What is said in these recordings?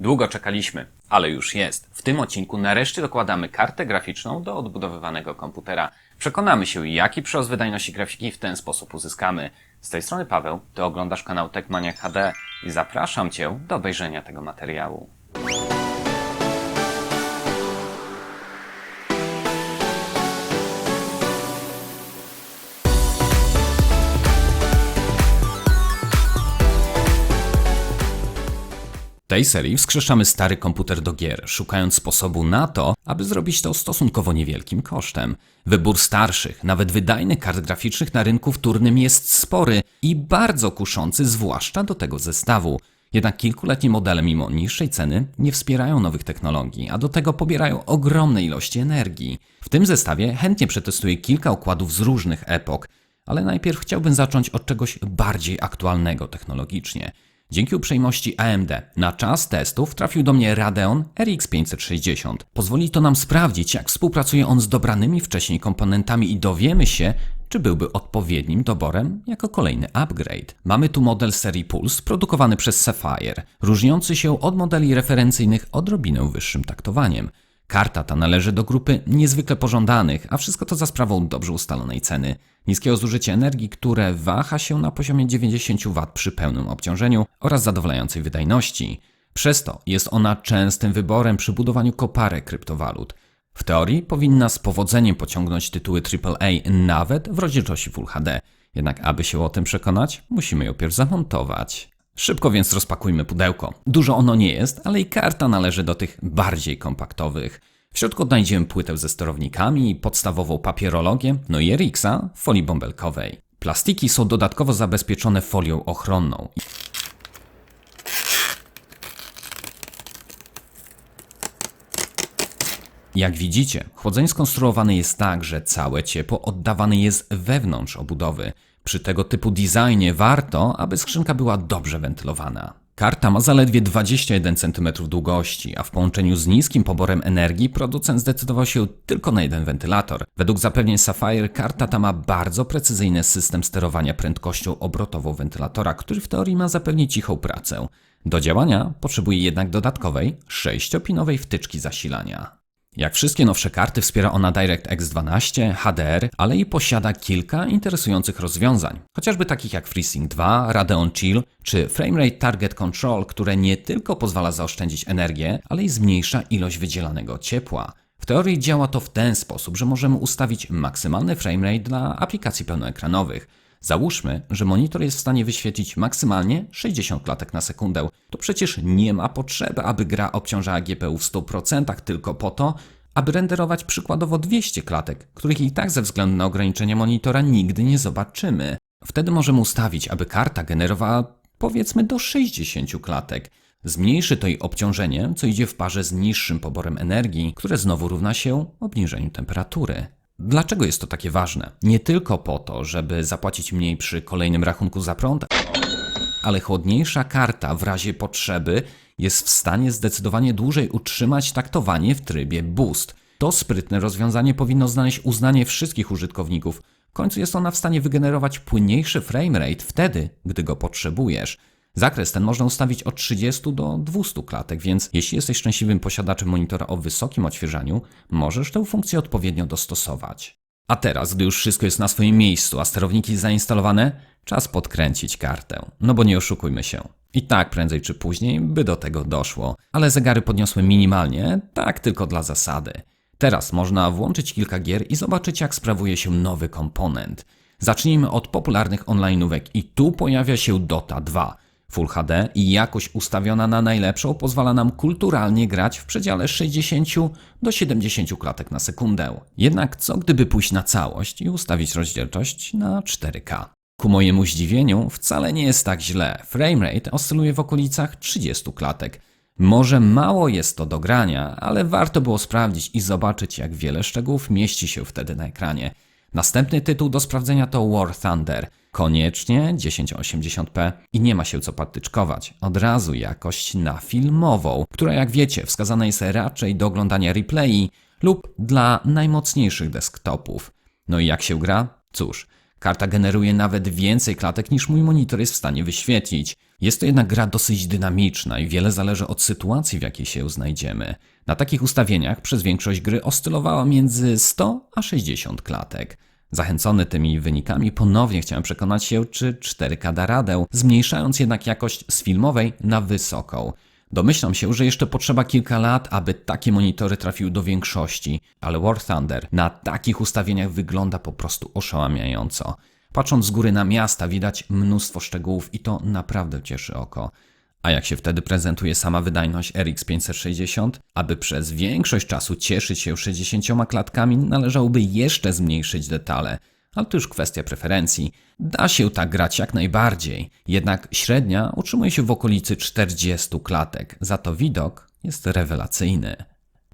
Długo czekaliśmy, ale już jest. W tym odcinku nareszcie dokładamy kartę graficzną do odbudowywanego komputera. Przekonamy się, jaki przyrost wydajności grafiki w ten sposób uzyskamy. Z tej strony Paweł, ty oglądasz kanał Techmania HD i zapraszam Cię do obejrzenia tego materiału. Tej serii wskrzeszamy stary komputer do gier, szukając sposobu na to, aby zrobić to stosunkowo niewielkim kosztem. Wybór starszych, nawet wydajnych kart graficznych na rynku wtórnym jest spory i bardzo kuszący, zwłaszcza do tego zestawu. Jednak kilkuletnie modele, mimo niższej ceny, nie wspierają nowych technologii, a do tego pobierają ogromne ilości energii. W tym zestawie chętnie przetestuję kilka układów z różnych epok, ale najpierw chciałbym zacząć od czegoś bardziej aktualnego technologicznie. Dzięki uprzejmości AMD na czas testów trafił do mnie Radeon RX 560. Pozwoli to nam sprawdzić, jak współpracuje on z dobranymi wcześniej komponentami i dowiemy się, czy byłby odpowiednim doborem jako kolejny upgrade. Mamy tu model serii Pulse produkowany przez Sapphire, różniący się od modeli referencyjnych odrobinę wyższym taktowaniem. Karta ta należy do grupy niezwykle pożądanych, a wszystko to za sprawą dobrze ustalonej ceny, niskiego zużycia energii, które waha się na poziomie 90 W przy pełnym obciążeniu oraz zadowalającej wydajności. Przez to jest ona częstym wyborem przy budowaniu koparek kryptowalut. W teorii powinna z powodzeniem pociągnąć tytuły AAA nawet w rozdzielczości Full HD. Jednak aby się o tym przekonać, musimy ją pierw zamontować. Szybko więc rozpakujmy pudełko. Dużo ono nie jest, ale i karta należy do tych bardziej kompaktowych. W środku odnajdziemy płytę ze sterownikami, podstawową papierologię, no i RX-a w folii bąbelkowej. Plastiki są dodatkowo zabezpieczone folią ochronną. Jak widzicie, chłodzenie skonstruowane jest tak, że całe ciepło oddawane jest wewnątrz obudowy. Przy tego typu designie warto, aby skrzynka była dobrze wentylowana. Karta ma zaledwie 21 cm długości, a w połączeniu z niskim poborem energii producent zdecydował się tylko na jeden wentylator. Według zapewnień Sapphire karta ta ma bardzo precyzyjny system sterowania prędkością obrotową wentylatora, który w teorii ma zapewnić cichą pracę. Do działania potrzebuje jednak dodatkowej 6-pinowej wtyczki zasilania. Jak wszystkie nowsze karty wspiera ona DirectX 12, HDR, ale i posiada kilka interesujących rozwiązań, chociażby takich jak FreeSync 2, Radeon Chill czy Framerate Target Control, które nie tylko pozwala zaoszczędzić energię, ale i zmniejsza ilość wydzielanego ciepła. W teorii działa to w ten sposób, że możemy ustawić maksymalny framerate dla aplikacji pełnoekranowych. Załóżmy, że monitor jest w stanie wyświetlić maksymalnie 60 klatek na sekundę. To przecież nie ma potrzeby, aby gra obciążała GPU w 100% tylko po to, aby renderować przykładowo 200 klatek, których i tak ze względu na ograniczenia monitora nigdy nie zobaczymy. Wtedy możemy ustawić, aby karta generowała powiedzmy do 60 klatek. Zmniejszy to jej obciążenie, co idzie w parze z niższym poborem energii, które znowu równa się obniżeniu temperatury. Dlaczego jest to takie ważne? Nie tylko po to, żeby zapłacić mniej przy kolejnym rachunku za prąd, ale chłodniejsza karta w razie potrzeby jest w stanie zdecydowanie dłużej utrzymać taktowanie w trybie boost. To sprytne rozwiązanie powinno znaleźć uznanie wszystkich użytkowników. W końcu jest ona w stanie wygenerować płynniejszy framerate wtedy, gdy go potrzebujesz. Zakres ten można ustawić od 30 do 200 klatek, więc jeśli jesteś szczęśliwym posiadaczem monitora o wysokim odświeżaniu, możesz tę funkcję odpowiednio dostosować. A teraz, gdy już wszystko jest na swoim miejscu, a sterowniki zainstalowane, czas podkręcić kartę. No bo nie oszukujmy się. I tak prędzej czy później by do tego doszło, ale zegary podniosły minimalnie, tak tylko dla zasady. Teraz można włączyć kilka gier i zobaczyć, jak sprawuje się nowy komponent. Zacznijmy od popularnych online'ówek i tu pojawia się Dota 2. Full HD i jakość ustawiona na najlepszą pozwala nam kulturalnie grać w przedziale 60 do 70 klatek na sekundę. Jednak co gdyby pójść na całość i ustawić rozdzielczość na 4K? Ku mojemu zdziwieniu wcale nie jest tak źle. Framerate oscyluje w okolicach 30 klatek. Może mało jest to do grania, ale warto było sprawdzić i zobaczyć jak wiele szczegółów mieści się wtedy na ekranie. Następny tytuł do sprawdzenia to War Thunder. Koniecznie 1080p i nie ma się co patyczkować. Od razu jakość na filmową, która jak wiecie wskazana jest raczej do oglądania replayi lub dla najmocniejszych desktopów. No i jak się gra? Cóż, Karta generuje nawet więcej klatek niż mój monitor jest w stanie wyświetlić. Jest to jednak gra dosyć dynamiczna i wiele zależy od sytuacji, w jakiej się znajdziemy. Na takich ustawieniach przez większość gry oscylowała między 100 a 60 klatek. Zachęcony tymi wynikami ponownie chciałem przekonać się, czy 4K da radę, zmniejszając jednak jakość z filmowej na wysoką. Domyślam się, że jeszcze potrzeba kilka lat, aby takie monitory trafiły do większości, ale War Thunder na takich ustawieniach wygląda po prostu oszałamiająco. Patrząc z góry na miasta widać mnóstwo szczegółów i to naprawdę cieszy oko. A jak się wtedy prezentuje sama wydajność RX 560? Aby przez większość czasu cieszyć się 60 klatkami, należałoby jeszcze zmniejszyć detale. Ale to już kwestia preferencji. Da się tak grać jak najbardziej, jednak średnia utrzymuje się w okolicy 40 klatek, za to widok jest rewelacyjny.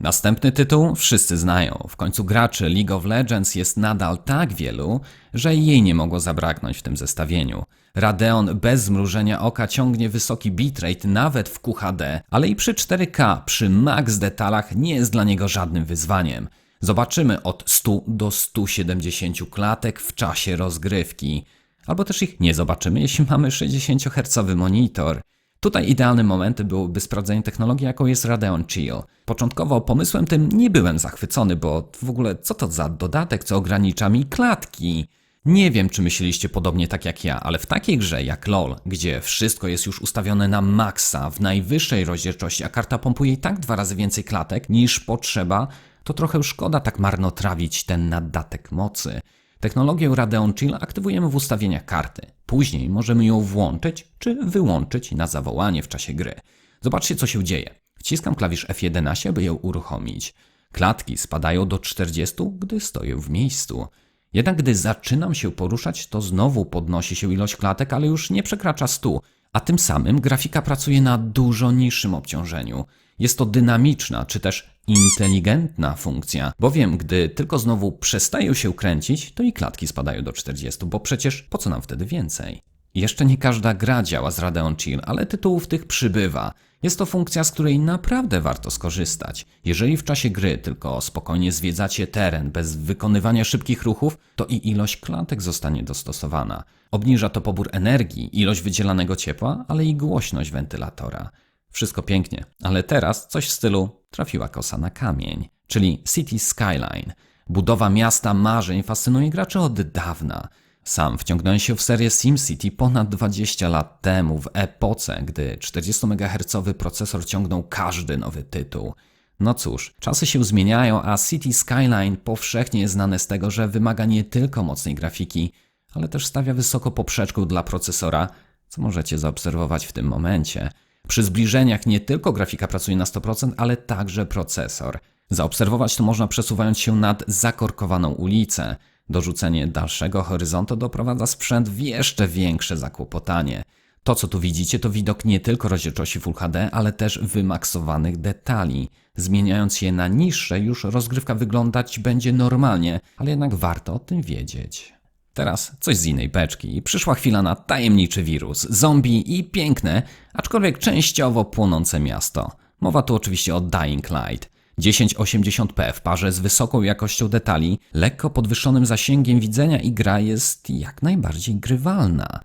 Następny tytuł wszyscy znają. W końcu graczy League of Legends jest nadal tak wielu, że jej nie mogło zabraknąć w tym zestawieniu. Radeon bez zmrużenia oka ciągnie wysoki bitrate nawet w QHD, ale i przy 4K, przy max detalach nie jest dla niego żadnym wyzwaniem. Zobaczymy od 100 do 170 klatek w czasie rozgrywki. Albo też ich nie zobaczymy, jeśli mamy 60 Hz monitor. Tutaj idealnym momentem byłoby sprawdzenie technologii, jaką jest Radeon Chill. Początkowo pomysłem tym nie byłem zachwycony, bo w ogóle co to za dodatek, co ogranicza mi klatki? Nie wiem, czy myśleliście podobnie tak jak ja, ale w takiej grze jak LoL, gdzie wszystko jest już ustawione na maksa, w najwyższej rozdzielczości, a karta pompuje i tak dwa razy więcej klatek niż potrzeba, to trochę szkoda tak marnotrawić ten nadatek mocy. Technologię Radeon Chill aktywujemy w ustawieniach karty. Później możemy ją włączyć czy wyłączyć na zawołanie w czasie gry. Zobaczcie, co się dzieje. Wciskam klawisz F11, by ją uruchomić. Klatki spadają do 40, gdy stoję w miejscu. Jednak gdy zaczynam się poruszać, to znowu podnosi się ilość klatek, ale już nie przekracza 100, a tym samym grafika pracuje na dużo niższym obciążeniu. Jest to dynamiczna, czy też inteligentna funkcja, bowiem gdy tylko znowu przestają się kręcić, to i klatki spadają do 40, bo przecież po co nam wtedy więcej? Jeszcze nie każda gra działa z Radeon Chill, ale tytułów tych przybywa. Jest to funkcja, z której naprawdę warto skorzystać. Jeżeli w czasie gry tylko spokojnie zwiedzacie teren bez wykonywania szybkich ruchów, to i ilość klatek zostanie dostosowana. Obniża to pobór energii, ilość wydzielanego ciepła, ale i głośność wentylatora. Wszystko pięknie, ale teraz coś w stylu trafiła kosa na kamień, czyli City Skyline. Budowa miasta marzeń fascynuje graczy od dawna. Sam wciągnąłem się w serię SimCity ponad 20 lat temu, w epoce, gdy 40 MHz procesor ciągnął każdy nowy tytuł. No cóż, czasy się zmieniają, a City Skyline powszechnie jest znane z tego, że wymaga nie tylko mocnej grafiki, ale też stawia wysoko poprzeczkę dla procesora, co możecie zaobserwować w tym momencie. Przy zbliżeniach nie tylko grafika pracuje na 100%, ale także procesor. Zaobserwować to można przesuwając się nad zakorkowaną ulicę. Dorzucenie dalszego horyzontu doprowadza sprzęt w jeszcze większe zakłopotanie. To, co tu widzicie, to widok nie tylko rozdzielczości Full HD, ale też wymaksowanych detali. Zmieniając je na niższe, już rozgrywka wyglądać będzie normalnie, ale jednak warto o tym wiedzieć. Teraz coś z innej beczki. Przyszła chwila na tajemniczy wirus, zombie i piękne, aczkolwiek częściowo płonące miasto. Mowa tu oczywiście o Dying Light. 1080p w parze z wysoką jakością detali, lekko podwyższonym zasięgiem widzenia i gra jest jak najbardziej grywalna.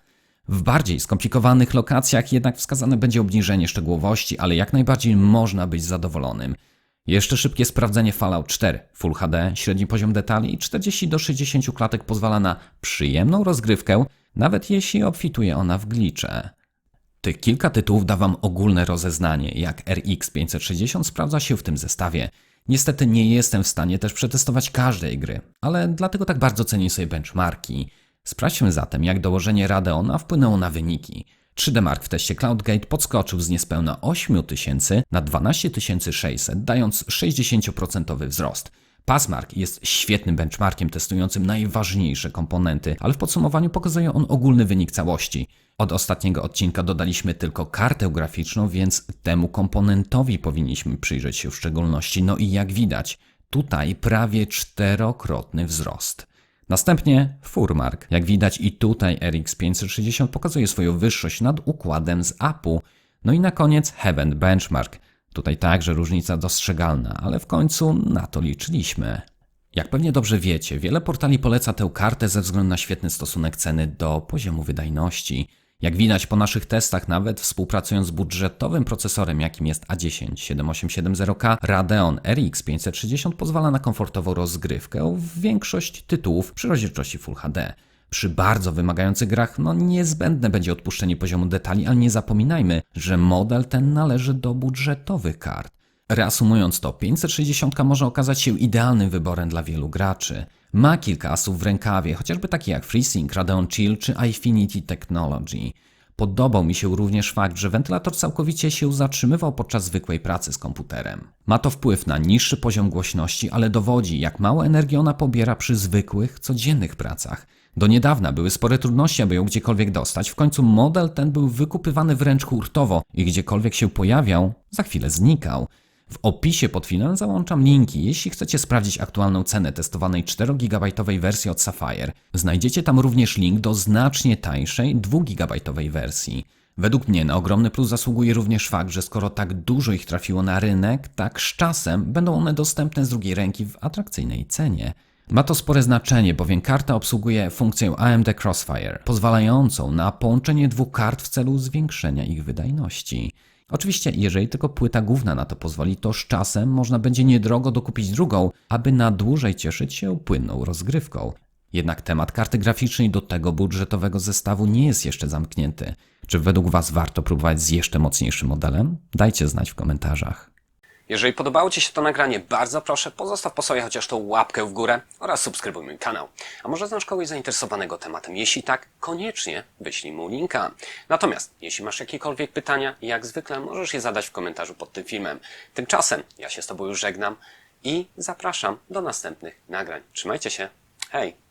W bardziej skomplikowanych lokacjach jednak wskazane będzie obniżenie szczegółowości, ale jak najbardziej można być zadowolonym. Jeszcze szybkie sprawdzenie Fallout 4 Full HD, średni poziom detali i 40 do 60 klatek pozwala na przyjemną rozgrywkę, nawet jeśli obfituje ona w glicze. Tych kilka tytułów da Wam ogólne rozeznanie, jak RX 560 sprawdza się w tym zestawie. Niestety nie jestem w stanie też przetestować każdej gry, ale dlatego tak bardzo cenię sobie benchmarki. Sprawdźmy zatem, jak dołożenie Radeona wpłynęło na wyniki. 3D Mark w teście CloudGate podskoczył z niespełna 8000 na 12600, dając 60% wzrost. Passmark jest świetnym benchmarkiem testującym najważniejsze komponenty, ale w podsumowaniu pokazuje on ogólny wynik całości. Od ostatniego odcinka dodaliśmy tylko kartę graficzną, więc temu komponentowi powinniśmy przyjrzeć się w szczególności. No i jak widać, tutaj prawie czterokrotny wzrost. Następnie Furmark. Jak widać i tutaj RX 560 pokazuje swoją wyższość nad układem z APU. No i na koniec Heaven Benchmark. Tutaj także różnica dostrzegalna, ale w końcu na to liczyliśmy. Jak pewnie dobrze wiecie, wiele portali poleca tę kartę ze względu na świetny stosunek ceny do poziomu wydajności. Jak widać po naszych testach, nawet współpracując z budżetowym procesorem, jakim jest A10 7870K, Radeon RX 560 pozwala na komfortową rozgrywkę w większość tytułów przy rozdzielczości Full HD. Przy bardzo wymagających grach, no niezbędne będzie odpuszczenie poziomu detali, ale nie zapominajmy, że model ten należy do budżetowych kart. Reasumując to, 560 może okazać się idealnym wyborem dla wielu graczy. Ma kilka asów w rękawie, chociażby takie jak FreeSync, Radeon Chill czy Infinity Technology. Podobał mi się również fakt, że wentylator całkowicie się zatrzymywał podczas zwykłej pracy z komputerem. Ma to wpływ na niższy poziom głośności, ale dowodzi, jak mało energii ona pobiera przy zwykłych, codziennych pracach. Do niedawna były spore trudności, aby ją gdziekolwiek dostać. W końcu model ten był wykupywany wręcz hurtowo i gdziekolwiek się pojawiał, za chwilę znikał. W opisie pod filmem załączam linki, jeśli chcecie sprawdzić aktualną cenę testowanej 4 GB wersji od Sapphire. Znajdziecie tam również link do znacznie tańszej 2 GB wersji. Według mnie na ogromny plus zasługuje również fakt, że skoro tak dużo ich trafiło na rynek, tak z czasem będą one dostępne z drugiej ręki w atrakcyjnej cenie. Ma to spore znaczenie, bowiem karta obsługuje funkcję AMD Crossfire, pozwalającą na połączenie dwóch kart w celu zwiększenia ich wydajności. Oczywiście, jeżeli tylko płyta główna na to pozwoli, to z czasem można będzie niedrogo dokupić drugą, aby na dłużej cieszyć się płynną rozgrywką. Jednak temat karty graficznej do tego budżetowego zestawu nie jest jeszcze zamknięty. Czy według Was warto próbować z jeszcze mocniejszym modelem? Dajcie znać w komentarzach. Jeżeli podobało Ci się to nagranie, bardzo proszę pozostaw po sobie chociaż tą łapkę w górę oraz subskrybuj mój kanał. A może znasz kogoś zainteresowanego tematem? Jeśli tak, koniecznie wyślij mu linka. Natomiast, jeśli masz jakiekolwiek pytania, jak zwykle możesz je zadać w komentarzu pod tym filmem. Tymczasem ja się z Tobą już żegnam i zapraszam do następnych nagrań. Trzymajcie się. Hej!